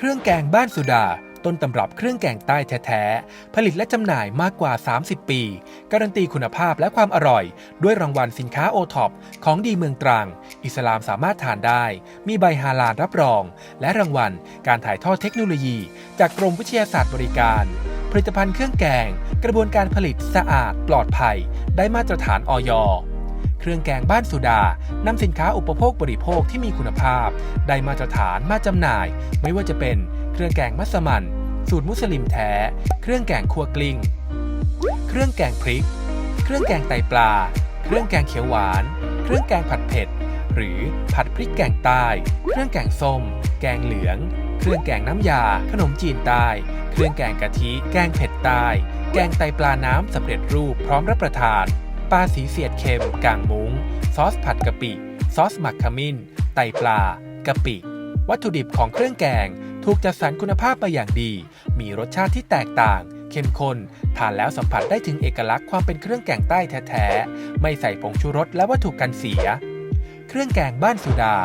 เครื่องแกงบ้านสุดา ต้นตำรับเครื่องแกงใต้แท้ๆ ผลิตและจำหน่ายมากกว่า 30 ปี การันตีคุณภาพและความอร่อย ด้วยรางวัลสินค้าโอท็อปของดีเมืองตรัง อิสลามสามารถทานได้ มีใบฮาลาลรับรอง และรางวัล การถ่ายทอดเทคโนโลยี จากกรมวิทยาศาสตร์บริการ ผลิตภัณฑ์เครื่องแกง กระบวนการผลิตสะอาดปลอดภัย ได้มาตรฐานออย เครื่องแกงบ้านสุดานำสินค้าอุปโภคบริโภคที่มีคุณภาพ ได้มาตรฐานมาจำหน่าย ไม่ว่าจะเป็นเครื่องแกงมัสมั่นสูตรมุสลิมแท้ เครื่องแกงครัวกลิ้ง เครื่องแกงพริก เครื่องแกงไตปลา เครื่องแกงเขียวหวาน เครื่องแกงผัดเผ็ด หรือผัดพริกแกงใต้ เครื่องแกงส้ม แกงเหลือง เครื่องแกงน้ำยา ขนมจีนใต้ เครื่องแกงกะทิ แกงเผ็ดใต้ แกงไตปลาน้ำสำเร็จรูปพร้อมรับประทาน ปลาสีเสียดเค็มกางมุง้ง ซอสผัดกะปิ ซอสหมักขมิ้น ไตปลากะปิ วัตถุดิบของเครื่องแกง ถูกจัดสรรคุณภาพมาอย่างดี มีรสชาติที่แตกต่าง เข้มข้นทานแล้วสัมผัสได้ถึงเอกลักษณ์ความเป็นเครื่องแกงใต้แท้ๆ ไม่ใส่ผงชูรสและวัตถุกันเสีย เครื่องแกงบ้านสุดา